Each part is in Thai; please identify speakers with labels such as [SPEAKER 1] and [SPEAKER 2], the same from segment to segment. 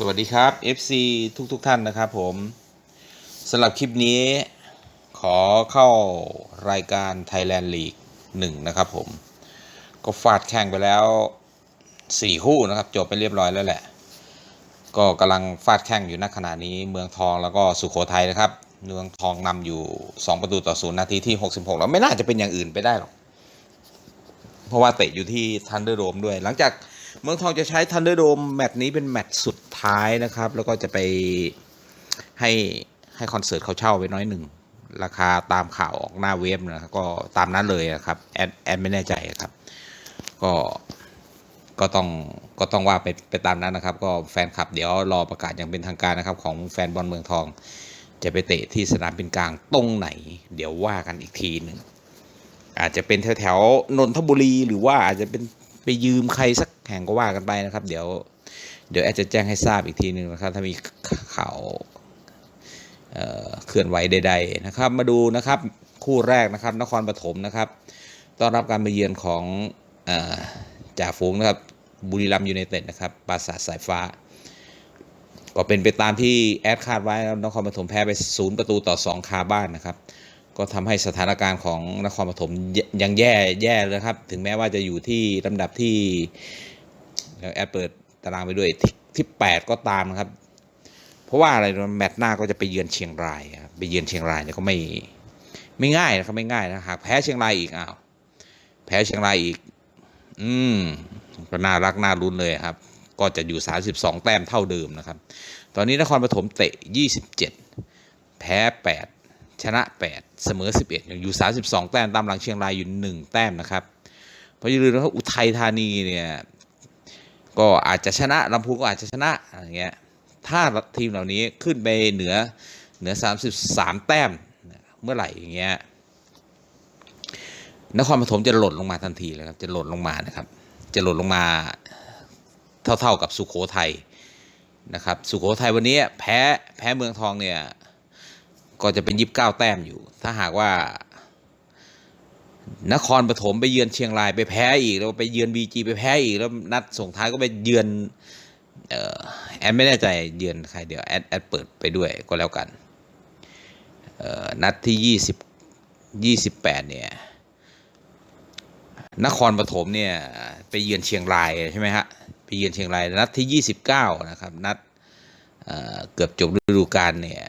[SPEAKER 1] สวัสดีครับ FC ทุกๆทท่านนะครับผมสำหรับคลิปนี้ขอเข้ารายการ Thailand League 1 นะครับผม ก็ฟาดแข่งไปแล้ว 4 คู่นะครับ จบไปเรียบร้อยแล้วแหละ ก็กำลังฟาดแข่งอยู่ณขณะนี้เมืองทองแล้วก็สุโขทัยนะครับ เมืองทองนำอยู่ 2 ประตูต่อศูนย์นาทีที่ 66 แล้วไม่น่าจะเป็นอย่างอื่นไปได้หรอก เพราะว่าเตะอยู่ที่ทันเดอร์โดมด้วยหลังจาก เมืองทองจะใช้ทันเดอร์โดมแมตช์นี้เป็นแมตช์สุดท้ายนะครับ แล้วก็จะไปให้ให้คอนเสิร์ตเขาเช่าไว้น้อยหนึ่ง ราคาตามข่าวออกหน้าเว็บนะครับก็ตามนั้นเลยอะครับแอดแอดไม่แน่ใจอะครับ ก็ก็ต้องก็ต้องว่าไปไปตามนั้นนะครับ ก็แฟนคลับเดี๋ยวรอประกาศอย่างเป็นทางการนะครับ ของแฟนบอลเมืองทอง จะไปเตะที่สนามบินกลางตรงไหน เดี๋ยวว่ากันอีกทีหนึ่งอาจจะเป็นแถวแถวนนทบุรีหรือว่าอาจจะเป็น ไปยืมใครสักแห่งก็ว่ากันไปนะครับ เดี๋ยว เดี๋ยวแอดจะแจ้งให้ทราบอีกทีหนึ่งนะครับ ถ้ามีข่าวเอ่อเคลื่อนไหวใด ๆ นะครับ มาดูนะครับคู่แรกนะครับ นครปฐมนะครับต้อนรับการมาเยือนของเอ่อจ่าฝูงนะครับบุรีรัมยูไนเต็ดนะครับปราสาทสายฟ้า ก็เป็นไปตามที่แอดคาดไว้นะครับนครปฐมแพ้ไปศูนย์ประตูต่อ 2 คาบ้านนะครับ ก็ทำให้สถานการณ์ของนครปฐมยังแย่แย่เลยครับ ถึงแม้ว่าจะอยู่ที่ลำดับที่แอดเปิดตารางไปด้วยที่ที่8ก็ตามนะครับ เพราะว่าอะไรนะแมตช์หน้าก็จะไปเยือนเชียงรายครับไปเยือนเชียงรายเนี่ยก็ไม่ไม่ง่ายนะครับไม่ง่ายนะหากแพ้เชียงรายอีกอ้าวแพ้เชียงรายอีก อืมก็น่ารักน่ารุ้นเลยครับ ก็จะอยู่ 32 แต้มเท่าเดิมนะครับ ตอนนี้นครปฐมเตะ 27 แพ้ 8 ชนะ 8 เสมอ 11 ยังอยู่ 32 แต้มตามหลังเชียงรายอยู่ 1 แต้มนะครับ เพราะอย่าลืมนะครับอุทัยธานีเนี่ยก็อาจจะชนะลำพูนก็อาจจะชนะอะไรเงี้ยถ้าทีมเหล่านี้ขึ้นไปเหนือเหนือ 33 แต้มเมื่อไหร่อย่างเงี้ยนครปฐมจะหล่นลงมาทันทีเลยครับจะหล่นลงมานะครับ จะหล่นลงมาเท่าๆกับสุโขทัยนะครับ สุโขทัยวันนี้แพ้แพ้เมืองทองเนี่ย ก็จะเป็นยีิบเก้าแต้มอยู่ ถ้าหากว่า นครปฐมไปเยือนเชียงรายไปแพ้อีก แล้วไปเยือนบีจีไปแพ้อีก แล้วนัดส่งท้ายก็ไปเยือนออแอดไม่แน่ใจเยือนใครเดี๋ยวแอดแอดเปิดไปด้วยก็แล้วกันนัดที่ยี่สิบยี่สิบแปดเนี่ย นครปฐมเนี่ยไปเยือนเชียงรายใช่ไหมฮะไปเยือนเชียงรายนัดที่ยี่สิบเก้านะครับนัดเเกือบจบฤดูกาลเนี่ย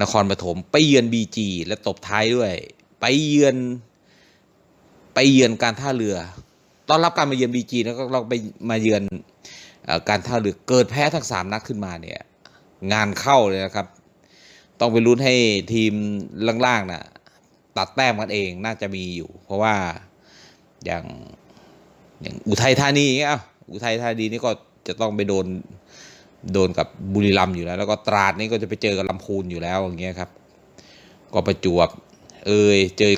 [SPEAKER 1] นครปฐมไปเยือนบีจีและตบท้ายด้วย ไปเยือน ไปเยือนการท่าเรือ ต้อนรับการมาเยือนบีจีแล้วก็เราไปมาเยือนอการท่าเรือเกิดแพ้ทั้งสามนัดขึ้นมาเนี่ย งานเข้าเลยนะครับ ต้องไปลุ้นให้ทีมล่างๆน่ะตัดแต้มกันเองน่าจะมีอยู่ เพราะว่าอย่างอย่างอุทัยธานีเงี้ยอุทัยธานีนี่ก็จะต้องไปโดน โดนกับบุรีรัมย์อยู่แล้ว แล้วก็ตราดนี่ก็จะไปเจอกับลำพูนอยู่แล้วอย่างเงี้ยครับก็ประจวบ เอยเจอ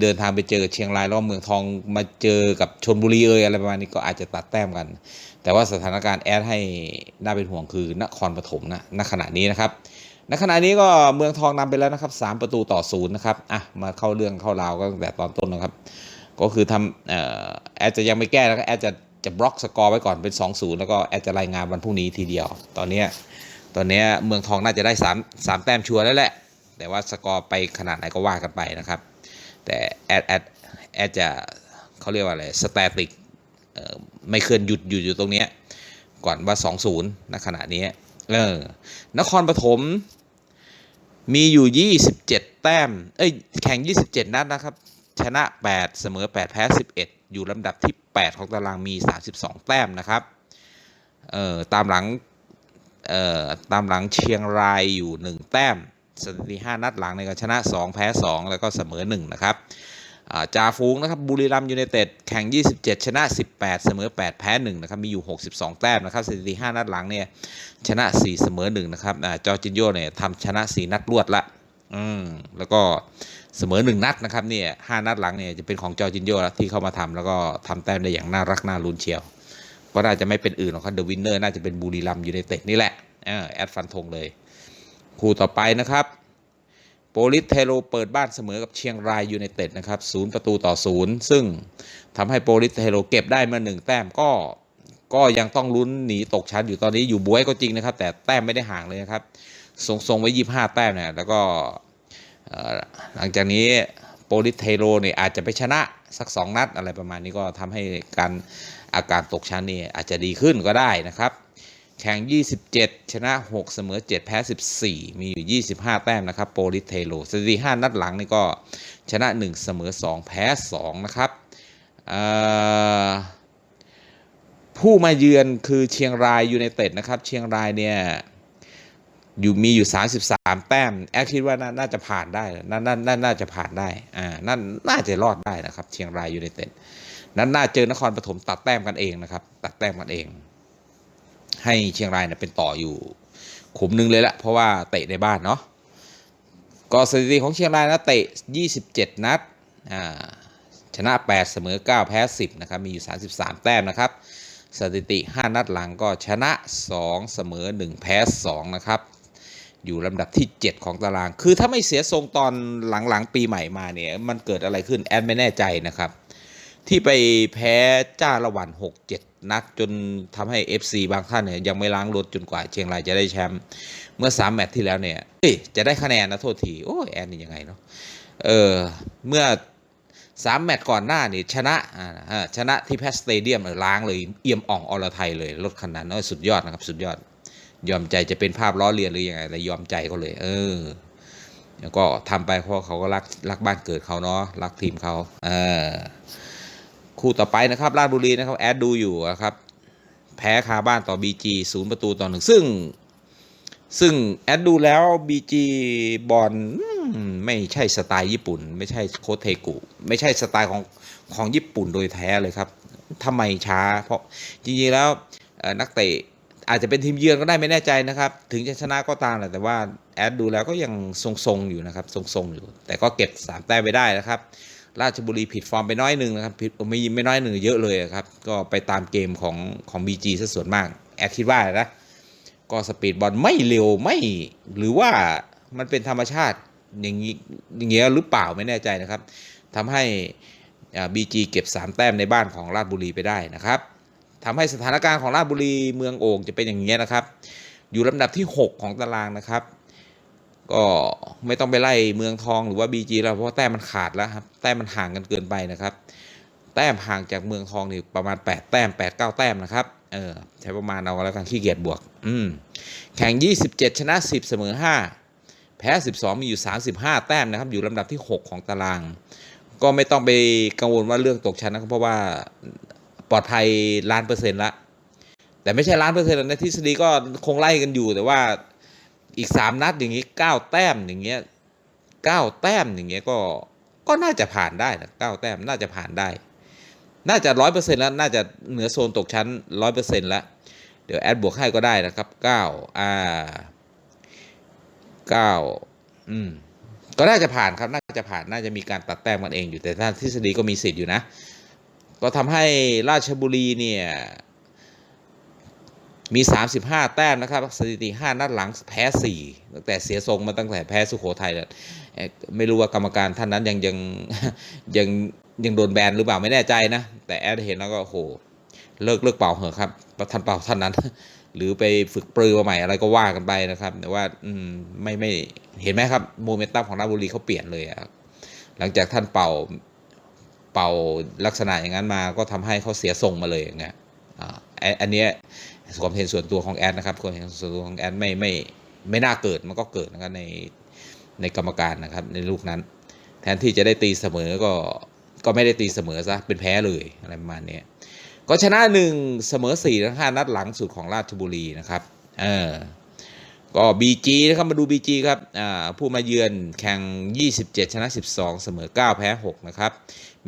[SPEAKER 1] เดินทางไปเจอกับเชียงรายแล้วเมืองทองมาเจอกับชนบุรีเอยอะไรประมาณนี้ก็อาจจะตัดแต้มกัน แต่ว่าสถานการณ์แอดให้น่าเป็นห่วงคือนครปฐมนะณขณะนี้นะครับณขณะนี้ก็เมืองทองนำไปแล้วนะครับสามประตูต่อศูนย์นะครับอะมาเข้าเรื่องเข้าราวก็ตั้งแต่ตอนต้นนะครับ ก็คือทำเอ่อแอดจะยังไม่แก้แล้วก็แอดจะ จะบล็อกสกอร์ไว้ก่อนเป็น 2-0 แล้วก็แอดจะรายงานวันพรุ่งนี้ทีเดียว ตอนนี้ตอนนี้เมืองทองน่าจะได้ 3 3 แต้มชัวร์แล้วแหละ แต่ว่าสกอร์ไปขนาดไหนก็ว่ากันไปนะครับ แต่แอดแอดแอดจะเขาเรียกว่าอะไรสแตติกไม่เคลื่อนหยุดอยู่อยู่ตรงนี้ก่อนว่า 2-0ณขณะนี้เออนครปฐมมีอยู่ 27 แต้ม เอ้ย แข่ง 27 นัดนะครับ ชนะ 8 เสมอ 8 แพ้ 11 อยู่ลำดับที่ 8 ของตารางมี 32 แต้มนะครับเอ่อตามหลังเอ่อตามหลังเชียงรายอยู่ 1 แต้มสถิติ5นัดหลังในการชนะ 2 แพ้ 2 แล้วก็เสมอ 1 นะครับจ่าฟูงนะครับบุรีรัมย์ยูไนเต็ดแข่ง 27 ชนะ 18 เสมอ 8 แพ้ 1 นะครับ มีอยู่ 62 แต้มนะครับสถิติ5นัดหลังเนี่ยชนะ 4 เสมอ 1 นะครับอจอร์จินโยเนี่ยทำชนะ 4 นัดรวดละ อืมแล้วก็เสมอ1นัดนะครับเนี่ยห้านัดหลังเนี่ยจะเป็นของจอจินโยแล้วที่เข้ามาทำแล้วก็ทำแต้มได้อย่างน่ารักน่าลุ้นเชียว ก็น่าจะไม่เป็นอื่นหรอกครับเดอะวินเนอร์น่าจะเป็นบุรีรัมยูไนเต็ดนี่แหละเออแอดฟันธงเลย คู่ต่อไปนะครับโปลิสเทโรเปิดบ้านเสมอกับเชียงรายยูไนเต็ดนะครับศูนย์ประตูต่อศูนย์ซึ่งทำให้โปลิสเทโรเก็บได้มาหนึ่งแต้มก็ก็ยังต้องลุ้นหนีตกชั้นอยู่ตอนนี้อยู่บวยก็จริงนะครับ แต่แต้มไม่ได้ห่างเลยนะครับ ทรงทรงๆไว้ยี่ห้าแต้มเนี่ยแล้วก็หลังจากนี้โปลิเทโรเนี่ยอาจจะไปชนะสักสองนัดอะไรประมาณนี้ก็ทำให้การอาการตกชั้นนี่อาจจะดีขึ้นก็ได้นะครับ แข่ง 27 ชนะ 6 เสมอ 7 แพ้ 14 มีอยู่ 25 แต้มนะครับโปลิเทโรสถิติ5นัดหลังนี่ก็ชนะ 1 เสมอ 2 แพ้ 2 นะครับผู้มาเยือนคือเชียงรายยูไนเต็ดนะครับ เชียงรายเนี่ย อยู่มีอยู่ 33 แต้ม แอคคิดว่านาน่าจะผ่านได้น่าน่าน่าน่าจะผ่านได้อ่าน่าน่าจะรอดได้นะครับ เชียงรายยูไนเต็ดนั้นน่าเจอนครปฐมตัดแต้มกันเองนะครับ ตัดแต้มกันเอง ให้เชียงรายเนี่ยเป็นต่ออยู่ขุมหนึ่งเลยละเพราะว่าเตะในบ้านเนาะก็สถิติของเชียงรายนะเตะ 27 นัดอ่าชนะ 8 เสมอ 9 แพ้ 10 นะครับ มีอยู่ 33 แต้มนะครับ สถิติ 5 นัดหลังก็ชนะ 2 เสมอ 1 แพ้ 2 นะครับ อยู่ลำดับที่ 7 ของตาราง คือถ้าไม่เสียทรงตอนหลังๆ ปีใหม่มาเนี่ย มันเกิดอะไรขึ้นแอดไม่แน่ใจนะครับ ที่ไปแพ้จ้าละวัน 6-7 นัดจนทำให้ FC บางท่านเนี่ยยังไม่ล้างรถจนกว่าเชียงรายจะได้แชมป์เมื่อ 3 แมตช์ที่แล้วเนี่ยจะได้คะแนนนะโทษที โอ้แอนนี่ยังไงเนาะเออเมื่อ3แมตช์ก่อนหน้านี่ชนะชนะที่แพสสเตเดียมลยล้างเลยเอี่ยมอ่องอรไทยเลยรถคันนั้นสุดยอดนะครับ สุดยอด ยอมใจจะเป็นภาพล้อเลียนหรือยังไงแต่ยอมใจเขาเลย เออแล้วก็ทำไปเพราะเขาก็รักรักบ้านเกิดเขาเนาะรักทีมเขาเออคู่ต่อไปนะครับราชบุรีนะครับแอดดูอยู่นะครับแพ้คาบ้านต่อ BG ศูนย์ประตูต่อหนึ่งซึ่ง ซึ่งแอดดูแล้ว BG บอลไม่ใช่สไตล์ญี่ปุ่น ไม่ใช่โคชเทกุ ไม่ใช่สไตล์ของของญี่ปุ่นโดยแท้เลยครับทำไมช้า เพราะจริงๆแล้วนักเตะ อาจจะเป็นทีมเยือนก็ได้ไม่แน่ใจนะครับ ถึงจะชนะก็ตามแหละแต่ว่าแอดดูแล้วก็ยังทรงๆอยู่นะครับ ทรงๆอยู่ แต่ก็เก็บสามแต้มไปได้นะครับ ราชบุรีผิดฟอร์มไปน้อยหนึ่งนะครับผิดไม่ไม่น้อยหนึ่งเยอะเลยครับ ก็ไปตามเกมของของ BG ซะส่วนมากแอดคิดว่านะก็สปีดบอลไม่เร็วไม่หรือว่ามันเป็นธรรมชาติอย่างนี้อย่างเงี้ยหรือเปล่าไม่แน่ใจนะครับทำให้บีจีเก็บ 3 แต้มในบ้านของราชบุรีไปได้นะครับ ทำให้สถานการณ์ของราชบุรีเมืองโอ่งจะเป็นอย่างเงี้นะครับ อยู่ลำดับที่ 6 ของตารางนะครับ ก็ไม่ต้องไปไล่เมืองทองหรือว่า BG แล้วเพราะแต้มมันขาดแล้วครับแต้มมันห่างกันเกินไปนะครับ แต้มห่างจากเมืองทองนี่ประมาณ 8 แต้ม8 9 แต้มนะครับเออใช้ประมาณเอาแล้วกันขี้เกียจบวก อืมแข่ง 27 ชนะ 10 เสมอ 5 แพ้ 12 มีอยู่ 35 แต้มนะครับ อยู่ลำดับที่ 6 ของตาราง ก็ไม่ต้องไปกังวลว่าเรื่องตกชั้นนะครับเพราะว่า ลอดภัยล้านเปอร์เซ็นต์ละ แต่ไม่ใช่ล้านเปอร์เซ็นต์หรอกในทฤษฎีก็คงไล่กันอยู่ แต่ว่าอีก3นัดอย่างนี้9แต้มอย่างเงี้ย9แต้มอย่างเงี้ยก็ก็น่าจะผ่านได้นะ9แต้มน่าจะผ่านได้ น่าจะร้อยเปอร์เซ็นต์แล้วน่าจะเหนือโซนตกชั้นร้อยเปอร์เซ็นต์แล้วเดี๋ยวแอดบวกให้ก็ได้นะครับเก้าอ่าเก้าอืมก็น่าจะผ่านครับ น่าจะผ่าน น่าจะมีการตัดแต้มกันเองอยู่ แต่ถ้าทฤษฎีก็มีสิทธิ์อยู่นะ ก็ทำให้ราชบุรีเนี่ยมี 35 แต้มนะครับสถิติ 5 นัดหลังแพ้4ตั้งแต่เสียทรงมาตั้งแต่แพ้สุโขทัยแล้วไม่รู้ว่ากรรมการท่านนั้นยังยังยังยังโดนแบนหรือเปล่าไม่แน่ใจนะ แต่แอดเห็นแล้วก็โอ้โหเลิกเลิกเป่าเหอะครับท่านเป่าท่านนั้น หรือไปฝึกปรือมาใหม่อะไรก็ว่ากันไปนะครับ แต่ว่าอืมไม่ไม่เห็นไหมครับโมเมนตัมของราชบุรีเขาเปลี่ยนเลยอะหลังจากท่านเป่า เป่าลักษณะอย่างนั้นมาก็ทำให้เขาเสียทรงมาเลยอย่างเงี้ยอ่าอันนี้ความเห็นส่วนตัวของแอดนะครับความเห็นส่วนตัวของแอดไม่ไม่ไม่น่าเกิดมันก็เกิดนะครับในในกรรมการนะครับในลูกนั้น แทนที่จะได้ตีเสมอก็ก็ไม่ได้ตีเสมอซะเป็นแพ้เลยอะไรประมาณนี้ก็ชนะหนึ่งเสมอสี่ทั้งห้านัดหลังสุดของราชบุรีนะครับ เออ ก็บีจีนะครับมาดูบีจีครับผู้มาเยือนแข่ง 27 ชนะ 12 เสมอ 9 แพ้ 6 นะครับ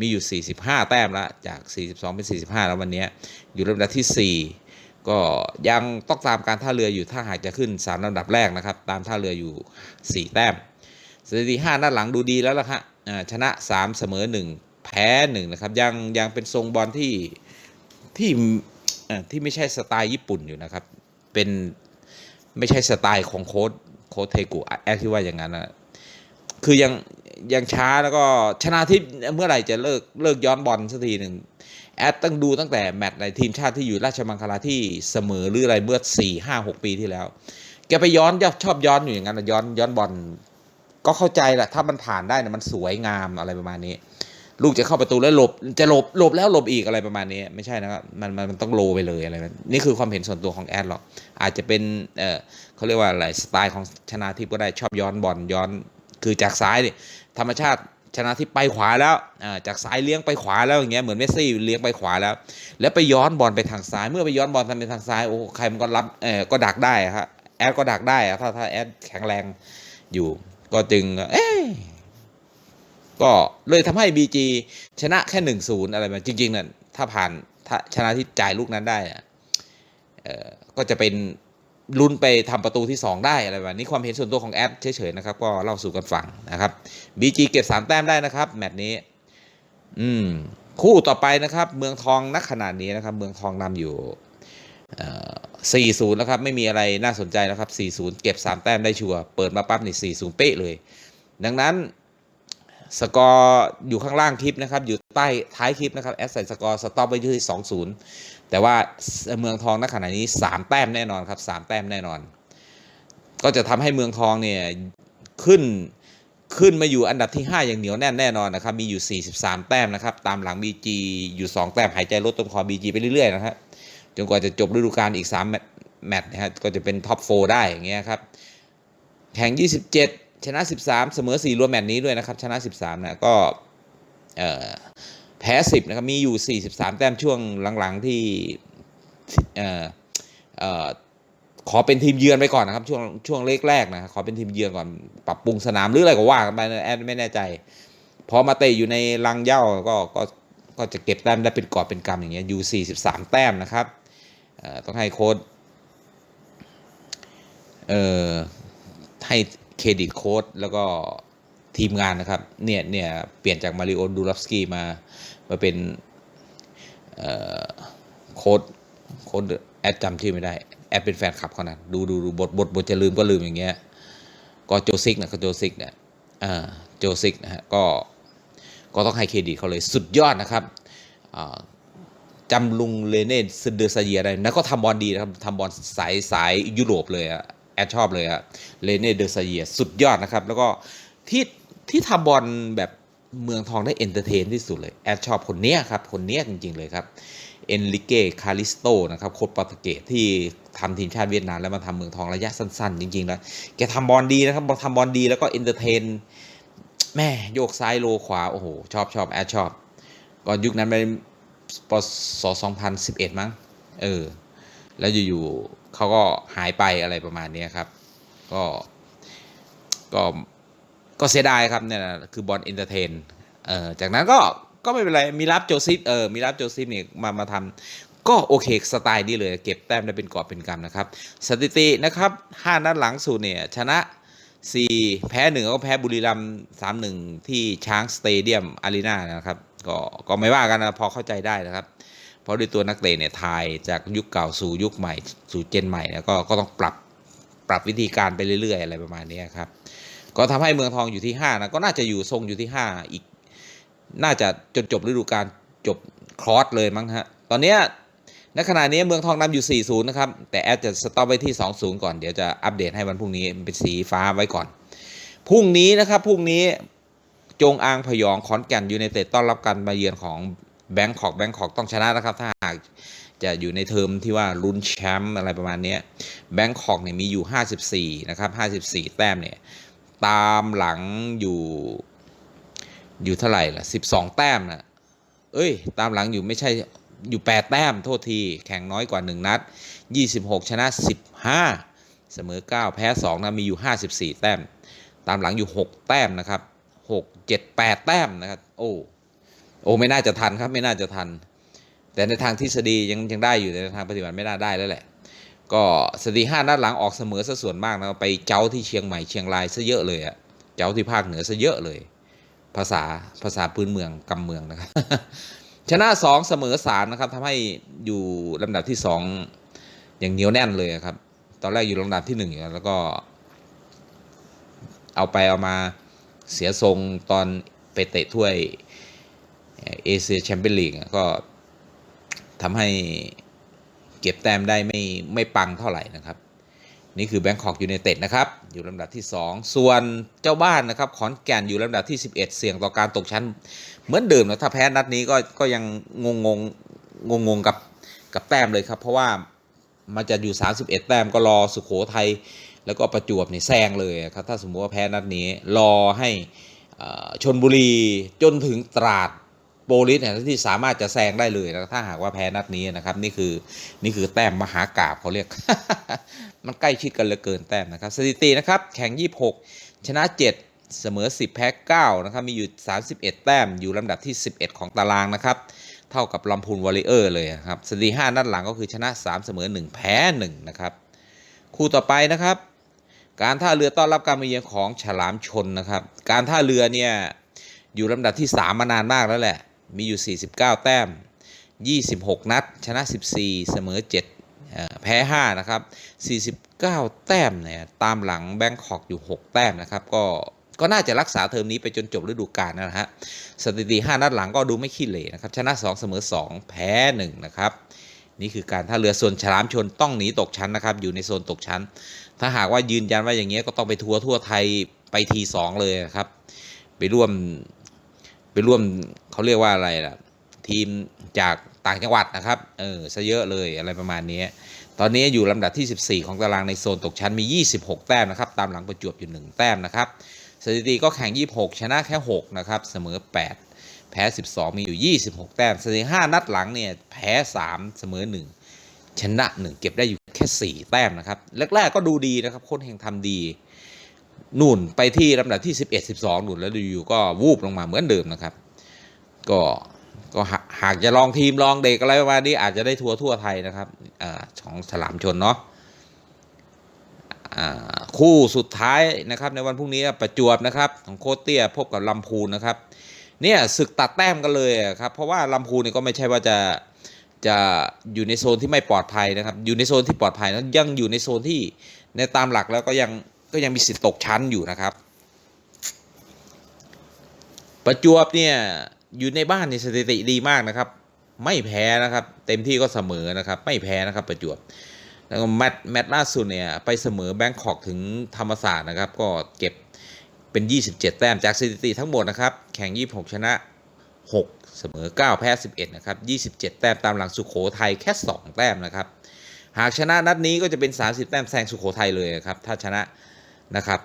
[SPEAKER 1] มีอยู่ 45 แต้มละจาก 42 เป็น 45 แล้ววันนี้ อยู่ลำดับที่ 4 ก็ยังต้องตามการท่าเรืออยู่ถ้าหากจะขึ้น 3ลำดับแรกนะครับ ตามท่าเรืออยู่ 4 แต้มสถิติ5นัดหลังดูดีแล้วล่ะฮะอ่าชนะ 3 เสมอ 1 แพ้ 1 นะครับ ยังยังเป็นทรงบอลที่ที่ที่ไม่ใช่สไตล์ญี่ปุ่นอยู่นะครับ เป็น ไม่ใช่สไตล์ของโค้ดโค้ดเทกุแอคที่ว่าอย่างนั้นนะคือยังยังช้าแล้วก็ชนะทิพย์เมื่อไหร่จะเลิกเลิกย้อนบอลสักทีหนึ่งแอดต้องดูตั้งแต่แมตช์ในทีมชาติที่อยู่ราชมังคลาที่เสมอหรืออะไรเมื่อสี่ห้าหกปีที่แล้ว แกไปย้อนชอบย้อนอยู่อย่างนั้นย้อนย้อนบอลก็เข้าใจแหละถ้ามันผ่านได้นี่ยมันสวยงามอะไรประมาณนี้ ลูกจะเข้าประตูแล้วหลบจะหลบหลบแล้วหลบอีกอะไรประมาณนี้ ไม่ใช่นะครับมันมันต้องโลไปเลยอะไรนี่คือความเห็นส่วนตัวของแอดหรอก อาจจะเป็นเออเขาเรียกว่าอะไรสไตล์ของชนะทิพย์ก็ได้ชอบย้อนบอลย้อนคือจากซ้ายนี่ธรรมชาติชนะทิพย์ไปขวาแล้วอ่าจากซ้ายเลี้ยงไปขวาแล้วอย่างเงี้ยเหมือนเมสซี่เลี้ยงไปขวาแล้ว แล้วไปย้อนบอลไปทางซ้าย เมื่อไปย้อนบอลทำไปทางซ้ายโอ้ใครมันก็รับเออก็ดักได้ครับแอดก็ดักได้ถ้าถ้าแอดแข็งแรงอยู่ ก็จึงเอ๊ะ ก็เลยทำให้ BG ชนะแค่หนึ่งศูนย์อะไรแบบจริงๆเนี่ยถ้าผ่านถ้าชนะที่จ่ายลูกนั้นได้ก็จะเป็นลุ้นไปทำประตูที่ 2 ได้อะไรแบบนี้ความเห็นส่วนตัวของแอดเฉยๆนะครับ ก็เล่าสู่กันฟังนะครับ BG เก็บ 3 แต้มได้นะครับ แมตช์นี้ อืม คู่ต่อไปนะครับ เมืองทองนักขนาดนี้นะครับ เมืองทองนำอยู่เอ่อ40 นะครับ ไม่มีอะไรน่าสนใจนะครับ 40 เก็บ 3 แต้มได้ชัวร์เปิดมาปั๊บนี่40 เป๊ะเลย ดังนั้น สกอร์อยู่ข้างล่างคลิปนะครับ อยู่ใต้ท้ายคลิปนะครับ แอดใส่สกอร์สต็อปไว้ที่20แต่ว่าเมืองทองณขณะนี้3แต้มแน่นอนครับ3แต้มแน่นอน ก็จะทำให้เมืองทองเนี่ยขึ้นขึ้นมาอยู่อันดับที่ 5 อย่างเหนียวแน่นแน่นอนนะครับ มีอยู่ 43 แต้มนะครับ ตามหลัง BG อยู่ 2 แต้มหายใจลดต้นคอ BG ไปเรื่อยๆนะครับจนกว่าจะจบฤดูกาลอีก 3 แมแมตช์นะฮะก็จะเป็นท็อป 4 ได้อย่างเงี้ยครับ แข่ง 27 ชนะ 13 เสมอ 4 รวมแมตช์นี้ด้วยนะครับ ชนะ 13 นะก็แพ้ 10 นะครับ มีอยู่ 43 แต้มช่วงหลังๆที่ขอเป็นทีมเยือนไปก่อนนะครับ ช่วงช่วงเล็กแรกนะขอเป็นทีมเยือนก่อนปรับปรุงสนามหรืออะไรก็ว่ากันไปแอดไม่แน่ใจ พอมาเตะอยู่ในรังเย้าก็ก็ก็จะเก็บแต้มได้เป็นกอบเป็นกำอย่างเงี้ยอยู่ 43 แต้มนะครับต้องให้โค้ดเอ่อให้ เครดิตโค้ดแล้วก็ทีมงานนะครับ เนี่ยเนี่ยเปลี่ยนจากมาริโอดูรอฟสกี้มามาเป็นเอ่อโค้ดโค้ดแอดจำชื่อไม่ได้ แอดเป็นแฟนคลับเขานะดูดูดูบทบทบทจะลืมก็ลืมอย่างเงี้ยก็โจซิกนะก็โจซิกเนี่ยอ่าโจซิกนะฮะก็ก็ต้องให้เครดิตเขาเลยสุดยอดนะครับจำลุงเลเน่เดอร์ซาเยียได้นะก็ทำบอลดีนะครับทำบอลสายสายยุโรปเลยอะ แอดชอบเลยอะเลเน่เดอร์ซาเยสุดยอดนะครับ แล้วก็ที่ที่ทำบอลแบบเมืองทองได้เอนเตอร์เทนที่สุดเลย แอดชอบคนเนี้ยครับ คนเนี้ยจริง ๆ เลยครับ เอนริเก้คาริสโตนะครับโค้ชโปรตุเกสที่ทำทีมชาติเวียดนามแล้วมาทำเมืองทองระยะสั้น ๆ จริง ๆ แล้ว แกทำบอลดีนะครับทำบอลดีแล้วก็เอนเตอร์เทนแม่โยกซ้ายโลขวา โอ้โห ชอบชอบแอดชอบก่อนยุคนั้นเป็นปศ2011 มั้งเออแล้วอยู่ เขาก็หายไปอะไรประมาณนี้ครับ ก็ก็ก็เสียดายครับเนี่ยนะคือบอลเอนเตอร์เทนเออจากนั้นก็ก็ไม่เป็นไรมีรับโจซิฟเออมีรับโจซิฟนี่มามาทำก็โอเคสไตล์นี้เลย เก็บแต้มได้เป็นกอบเป็นกำนะครับ สถิตินะครับ 5 นัดหลังสุดเนี่ยชนะ 4 แพ้หนึ่งก็แพ้บุรีรัมย์สามที่ช้างสเตเดียมอารีนานะครับ ก็ก็ไม่ว่ากันนะพอเข้าใจได้นะครับ เพราะด้วยตัวนักเตะเนี่ยทายจากยุคเก่าสู่ยุคใหม่ สู่เจนใหม่เนี่ยก็ก็ต้องปรับปรับวิธีการไปเรื่อยๆ อะไรประมาณนี้ครับ ก็ทำให้เมืองทองอยู่ที่5นะก็น่าจะอยู่ทรงอยู่ที่ 5 อีก น่าจะจนจบฤดูกาลจบครอสเลยมั้งฮะ ตอนนี้ในขณะนี้เมืองทองนำอยู่ 4-0 นะครับ แต่แอดจะสต็อปไว้ที่ 2-0 ก่อน เดี๋ยวจะอัปเดตให้วันพรุ่งนี้เป็นสีฟ้าไว้ก่อน พรุ่งนี้นะครับ พรุ่งนี้จงอางพยองขอนแก่นยูไนเต็ดต้อนรับการมาเยือนของ แบงคอกแบงคอกต้องชนะนะครับ ถ้าหากจะอยู่ในเทอมที่ว่าลุ้นแชมป์อะไรประมาณนี้แบงคอกเนี่ยมีอยู่ 54 นะครับ 54 แต้มเนี่ย ตามหลังอยู่อยู่เท่าไหร่ล่ะ 12 แต้มนะเอ้ย ตามหลังอยู่ไม่ใช่อยู่ 8 แต้มโทษที แข่งน้อยกว่า 1 นัด 26 ชนะ 15 เสมอ 9 แพ้ 2 นะ มีอยู่ 54 แต้ม ตามหลังอยู่ 6 แต้มนะครับ 6 7 8 แต้มนะครับ โอ้ โอ้ไม่น่าจะทันครับไม่น่าจะทัน แต่ในทางทฤษฎียังยังได้อยู่แต่ในทางปฏิบัติไม่น่าได้แล้วแหละ ก็สถิติห้านัดหลังออกเสมอซะส่วนมากนะไปเจ้าที่เชียงใหม่เชียงรายซะเยอะเลยอะเจ้าที่ภาคเหนือซะเยอะเลย ภาษาภาษาพื้นเมืองกำเมืองนะครับชนะสองเสมอสามนะครับทำให้อยู่ลำดับที่สองอย่างเหนียวแน่นเลยครับ ตอนแรกอยู่ลำดับที่หนึ่งอยู่แล้วก็ เอาไปเอามาเสียทรงตอนไปเตะถ้วย เอเชียแชมเปี้ยนลีกก็ทำให้เก็บแต้มได้ไม่ไม่ปังเท่าไหร่นะครับ นี่คือแบงคอกยู n นเต็ดนะครับ อยู่ลำดับที่ 2 ส่วนเจ้าบ้านนะครับขอนแก่นอยู่ลำดับที่ 11 เสี่ยงต่อการตกชั้น เหมือนเดิมนะถ้าแพ้นัดนี้ก็ก็ยังงงงงงงกับกับแต้มเลยครับ เพราะว่ามันจะอยู่ 31 แต้มก็รอสุโขทัยแล้วก็ประจวบนี่แซงเลยครับถ้าสมมติว่าแพ้นัดนี้ รอให้ชนบุรีจนถึงตราด โปลิสเนี่ยที่สามารถจะแซงได้เลยนะถ้าหากว่าแพ้นัดนี้นะครับ นี่คือนี่คือแต้มมหากราบเขาเรียก มันใกล้ชิดกันเหลือเกินแต้มนะครับ สถิตินะครับ แข่ง 26 ชนะ 7 เสมอ 10 แพ้ 9 นะครับ มีอยู่ 31 แต้มอยู่ลำดับที่ 11 ของตารางนะครับ เท่ากับลำพูนวอลเลเยอร์เลยครับสถิติ5นัดหลังก็คือชนะ 3 เสมอ 1 แพ้ 1 นะครับ คู่ต่อไปนะครับการท่าเรือต้อนรับการมาเยือนของฉลามชนนะครับ การท่าเรือเนี่ยอยู่ลำดับที่ 3 มานานมากแล้วแหละ มีอยู่ 49 แต้ม 26 นัด ชนะ 14 เสมอ 7 แพ้ 5 นะครับ 49 แต้มเนี่ยตามหลังแบงคอกอยู่ 6 แต้มนะครับ ก็ก็น่าจะรักษาเทอมนี้ไปจนจบฤดูกาลนะฮะสถิติ 5 นัดหลังก็ดูไม่ขี้เหร่นะครับ ชนะ 2 เสมอ 2 แพ้ 1 นะครับ นี่คือการท่าเรือส่วนฉลามชนต้องหนีตกชั้นนะครับ อยู่ในโซนตกชั้น ถ้าหากว่ายืนยันว่าอย่างเงี้ยก็ต้องไปทัวร์ทั่วไทยไปทีสองเลยครับ ไปร่วม ไปร่วมเขาเรียกว่าอะไรล่ะ ทีมจากต่างจังหวัดนะครับเออซะเยอะเลยอะไรประมาณนี้ ตอนนี้อยู่ลำดับที่ 14 ของตารางในโซนตกชั้นมี 26 แต้มนะครับ ตามหลังประจวบอยู่ 1 แต้มนะครับสถิติก็แข่ง 26 ชนะแค่ 6 นะครับ เสมอ 8 แพ้ 12 มีอยู่ 26 แต้มสถิติ5นัดหลังเนี่ยแพ้ 3 เสมอ 1 ชนะ 1 เก็บได้อยู่แค่ 4 แต้มนะครับ แรก ๆ ก็ดูดีนะครับโค้ชเฮงทำดี นู่นไปที่ลำดับที่ 11 12นู่นแล้วอยู่ก็วูบลงมาเหมือนเดิมนะครับ ก็ก็หากจะลองทีมลองเด็กอะไรประมาณนี้อาจจะได้ทัวร์ทั่วไทยนะครับอของฉลามชนเนาะคู่สุดท้ายนะครับในวันพรุ่งนี้ประจวบนะครับ ของโคเตียพบกับลำพูนนะครับเนี่ยศึกตัดแต้มกันเลยครับเพราะว่าลำพูนเนี่ยก็ไม่ใช่ว่าจะจะอยู่ในโซนที่ไม่ปลอดภัยนะครับ อยู่ในโซนที่ปลอดภัยแล้วยังอยู่ในโซนที่ในตามหลักแล้วก็ยัง ก็ยังมีสิทธิ์ตกชั้นอยู่นะครับ ประจวบเนี่ยอยู่ในบ้านในสถิติดีมากนะครับ ไม่แพ้นะครับ เต็มที่ก็เสมอนะครับ ไม่แพ้นะครับประจวบแล้วก็แมตช์แมตช์ล่าสุดเนี่ยไปเสมอแบงคอกถึงธรรมศาสตร์นะครับ ก็เก็บเป็น 27 แต้มจากสถิติทั้งหมดนะครับ แข่ง 26 ชนะ 6 เสมอ 9 แพ้ 11 นะครับ 27 แต้มตามหลังสุโขทัยแค่ 2 แต้มนะครับ หากชนะนัดนี้ก็จะเป็น 30 แต้มแซงสุโขทัยเลยครับ ถ้าชนะ นะครับ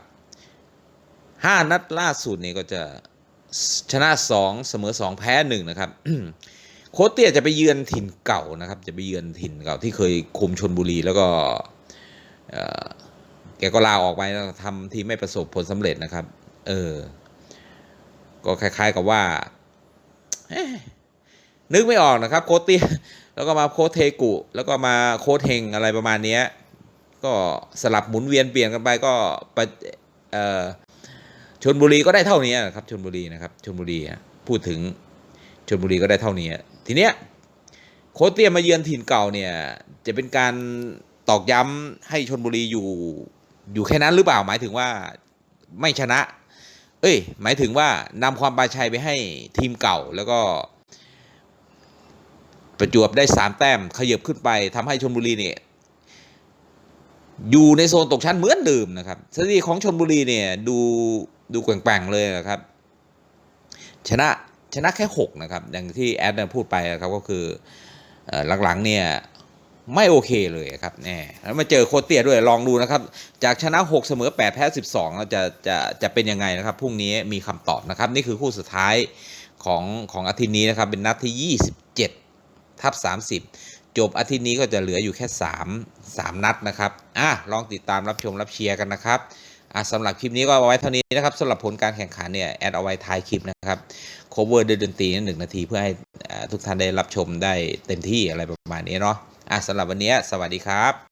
[SPEAKER 1] 5 นัดล่าสุดนี่ก็จะชนะ 2 เสมอ 2 แพ้ 1 นะครับ โค้ชเตียจะไปเยือนถิ่นเก่านะครับ จะไปเยือนถิ่นเก่าที่เคยคุมชนบุรีแล้วก็แกก็ลาออกไปแล้วทำทีไม่ประสบผลสำเร็จนะครับ เออ ก็คล้าย ๆกับว่า นึกไม่ออกนะครับ โค้ชเตียแล้วก็มาโคเทกุ แล้วก็มาโคเฮงอะไรประมาณเนี้ย ก็สลับหมุนเวียนเปลี่ยนกันไปก็ไปเอ่อชนบุรีก็ได้เท่านี้ครับชนบุรีนะครับชนบุรีพูดถึงชนบุรีก็ได้เท่านี้ ทีเนี้ยโค้ชเตียมาเยือนถิ่นเก่าเนี่ยจะเป็นการตอกย้ำให้ชนบุรีอยู่อยู่แค่นั้นหรือเปล่าหมายถึงว่าไม่ชนะ เอ้ย หมายถึงว่านำความปลาชัยไปให้ทีมเก่าแล้วก็ ประจวบได้สามแต้มขยับขึ้นไปทำให้ชนบุรีเนี่ย อยู่ในโซนตกชั้นเหมือนเดิมนะครับสถิติของชนบุรีเนี่ยดูดูแกว่งๆเลยนะครับ ชนะชนะแค่ 6 นะครับ อย่างที่แอดพูดไปนะครับก็คือหลังๆเนี่ยไม่โอเคเลยครับแน่แล้วมาเจอโคเตียด้วยลองดูนะครับ จากชนะ 6 เสมอ 8 แพ้ 12แล้วจะจะจะเป็นยังไงนะครับพรุ่งนี้มีคำตอบนะครับ นี่คือคู่สุดท้ายของของอาทิตย์นี้นะครับ เป็นนัดที่ 27 ทับ 30 จบอาทิตย์นี้ก็จะเหลืออยู่แค่ 3 3 นัดนะครับอะลองติดตามรับชมรับเชียร์กันนะครับอะสำหรับคลิปนี้ก็เอาไว้เท่านี้นะครับสำหรับผลการแข่งขันเนี่ยแอดเอาไว้ท้ายคลิปนะครับโคเวอร์ดดนตรีหนึ่งนาทีเพื่อให้ทุกท่านได้รับชมได้เต็มที่อะไรประมาณนี้เนาะอะสำหรับวันนี้สวัสดีครับ